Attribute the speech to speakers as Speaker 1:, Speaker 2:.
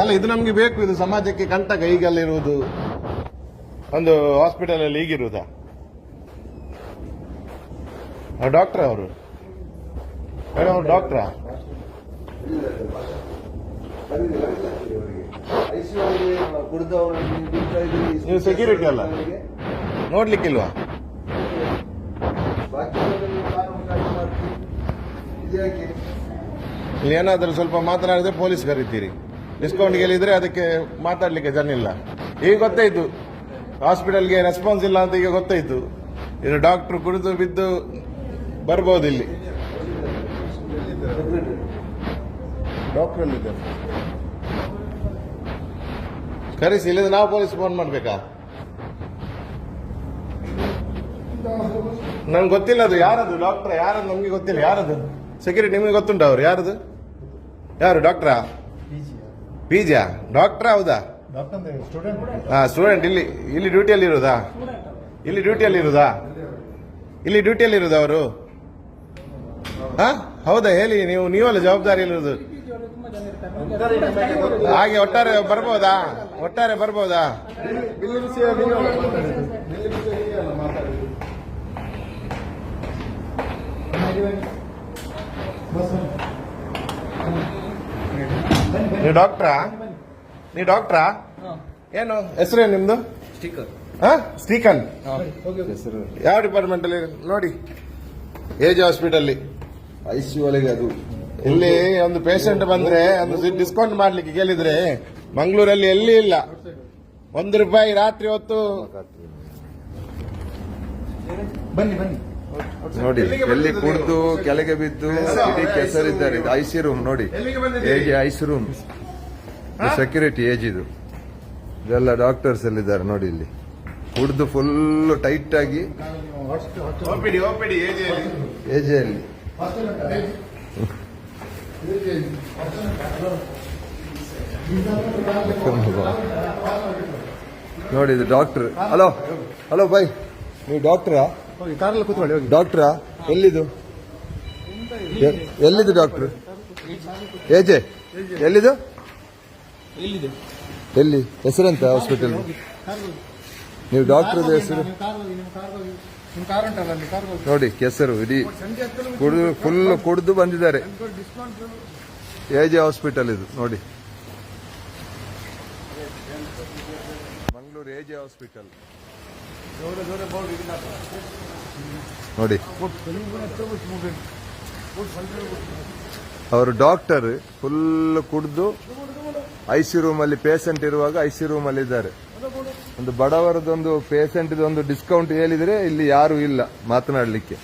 Speaker 1: ಅಲ್ಲ ಇದು ನಮ್ಗೆ ಬೇಕು ಇದು ಸಮಾಜಕ್ಕೆ ಕಂಟಕ ಈಗಲ್ಲಿರುವುದು. ಒಂದು ಹಾಸ್ಪಿಟಲ್ ಅಲ್ಲಿ ಈಗಿರುವುದಾ ಡಾಕ್ಟರ್ ಅವರು? ಮೇಡಮ್ ಅವರು ಡಾಕ್ಟ್ರಾ ನೀವು ಸೆಕ್ಯೂರಿಟಿ ಅಲ್ಲ? ನೋಡ್ಲಿಕ್ಕಿಲ್ವಾ? ಇಲ್ಲಿ ಏನಾದರೂ ಸ್ವಲ್ಪ ಮಾತನಾಡಿದ್ರೆ ಪೊಲೀಸ್ ಕರಿತೀರಿ. ಡಿಸ್ಕೌಂಟ್ ಗೆಲ್ಲಿದ್ರೆ ಅದಕ್ಕೆ ಮಾತಾಡಲಿಕ್ಕೆ ಜನ ಇಲ್ಲ. ಈಗ ಗೊತ್ತಾಯ್ತು ಹಾಸ್ಪಿಟಲ್ಗೆ ರೆಸ್ಪಾನ್ಸ್ ಇಲ್ಲ ಅಂತ ಈಗ ಗೊತ್ತಾಯ್ತು ಇದು ಡಾಕ್ಟರ್ ಕುಡಿದು ಬಿದ್ದು ಬರ್ಬೋದು ಇಲ್ಲಿ. ಡಾಕ್ಟರ್ ಕರೆಸಿ ಇಲ್ಲದ ನಾವು ಪೊಲೀಸ್ ಫೋನ್ ಮಾಡ್ಬೇಕಾ? ನಂಗೆ ಗೊತ್ತಿಲ್ಲ ಅದು ಯಾರದು ಡಾಕ್ಟರ್ ಯಾರದು, ನಮ್ಗೆ ಗೊತ್ತಿಲ್ಲ ಯಾರದು? ಸೆಕ್ಯೂರಿಟಿ ನಿಮಗೆ ಗೊತ್ತುಂಟ ಅವ್ರು? ಯಾರದು? ಯಾರು ಡಾಕ್ಟ್ರಾ ಪಿಜಿಯಾ ಡಾಕ್ಟ್ರಾ ಹೌದಾ? ಹಾಂ ಸ್ಟೂಡೆಂಟ್ ಇಲ್ಲಿ ಇಲ್ಲಿ ಡ್ಯೂಟಿಯಲ್ಲಿ ಇರೋದಾ? ಇಲ್ಲಿ ಡ್ಯೂಟಿಯಲ್ಲಿ ಇರೋದಾ? ಇಲ್ಲಿ ಡ್ಯೂಟಿಯಲ್ಲಿ ಇರೋದಾ ಅವರು? ಹಾ, ಹೌದಾ? ಹೇಳಿ, ನೀವು ನೀವಲ್ಲ ಜವಾಬ್ದಾರಿ ಇರೋದು. ಹಾಗೆ ಒಟ್ಟಾರೆ ಬರ್ಬೋದಾ? ಒಟ್ಟಾರೆ ಬರ್ಬೋದಾ? ನೀವು ಡಾಕ್ಟ್ರಾ? ನೀ ಡಾಕ್ಟ್ರಾ? ಏನು? ಹೆಸರೇನು ನಿಮ್ದು? ಸ್ಟೀಕನ್? ಯಾವ ಡಿಪಾರ್ಟ್ಮೆಂಟ್ ಅಲ್ಲಿ ನೋಡಿ. ಏಜ್ ಹಾಸ್ಪಿಟಲ್
Speaker 2: ಸಿ ಒಳಗೆ ಅದು.
Speaker 1: ಇಲ್ಲಿ ಒಂದು ಪೇಷಂಟ್ ಬಂದ್ರೆ ಒಂದು ಡಿಸ್ಕೌಂಟ್ ಮಾಡ್ಲಿಕ್ಕೆ ಕೇಳಿದ್ರೆ ಮಂಗಳೂರಲ್ಲಿ ಎಲ್ಲಿ ಇಲ್ಲ. ಒಂದು ರೂಪಾಯಿ ರಾತ್ರಿ ಹೊತ್ತು
Speaker 3: ಬನ್ನಿ ಬನ್ನಿ.
Speaker 2: ನೋಡಿ ಎಲ್ಲಿ ಕುಡಿದು ಕೆಳಗೆ ಬಿದ್ದು ಇಡೀ ಕೆಸರಿದ್ದಾರೆ ಇದು ಐಸಿ ರೂಮ್ ನೋಡಿ? ಹೇಗೆ ಐಸಿ ರೂಮ್? ಸೆಕ್ಯೂರಿಟಿ ಏಜ್ ಇದು. ಇದೆಲ್ಲ ಡಾಕ್ಟರ್ಸ್ ಎಲ್ಲಿದ್ದಾರೆ ನೋಡಿ ಇಲ್ಲಿ. ಕುಡಿದು ಫುಲ್ ಟೈಟ್ ಆಗಿ.
Speaker 1: ಏಜೆಯಲ್ಲಿ
Speaker 2: ನೋಡಿ ಇದು ಡಾಕ್ಟರ್ ಹಲೋ ಹಲೋ ಬೈ ನೀವು ಡಾಕ್ಟ್ರಾ
Speaker 3: ಹೋಗಿ ಕಾರಲ್ಲಿ ಕೂತ್ಕೊಳ್ಳಿ ಹೋಗಿ.
Speaker 2: ಡಾಕ್ಟ್ರಾ ಎಲ್ಲಿದು? A- ಎಲ್ಲಿದು doctor ಏಜೆ ಎಲ್ಲಿದು?
Speaker 3: ಎಲ್ಲಿದೆ?
Speaker 2: ಎಲ್ಲಿ? ಹೆಸರೆಂತ ಹಾಸ್ಪಿಟಲ್ ನೀವು ಡಾಕ್ಟರ್ ಹೆಸರು?
Speaker 3: ನಿಮ್ಮ ಕಾರಲ್ಲಿ ನಿಮ್ಮ ಕಾರಲ್ಲಿ ನಿಮ್ಮ ಕಾರ್ ಉಂಟಲ್ಲ ಅಲ್ಲಿ ಕಾರ್ ಹೋಗಿ.
Speaker 2: ನೋಡಿ ಕೆಸರು ಇಡೀ ಕುಡಿದು ಫುಲ್ ಕುಡಿದು ಬಂದಿದ್ದಾರೆ. ಎಜೆ ಹಾಸ್ಪಿಟಲ್ ಇದು ನೋಡಿ. ಮಂಗಳೂರು ಎಜೆ ಹಾಸ್ಪಿಟಲ್ ನೋಡಿ. ಅವರು ಡಾಕ್ಟರ್ ಫುಲ್ ಕುಡಿದು ಐಸಿ ರೂಮ್ ಅಲ್ಲಿ ಪೇಷಂಟ್ ಇರುವಾಗ ಐಸಿ ರೂಮ್ ಅಲ್ಲಿ ಇದ್ದಾರೆ. ಒಂದು ಬಡವರದೊಂದು ಪೇಷಂಟ್ ಒಂದು ಡಿಸ್ಕೌಂಟ್ ಹೇಳಿದ್ರೆ ಇಲ್ಲಿ ಯಾರು ಇಲ್ಲ ಮಾತನಾಡಲಿಕ್ಕೆ.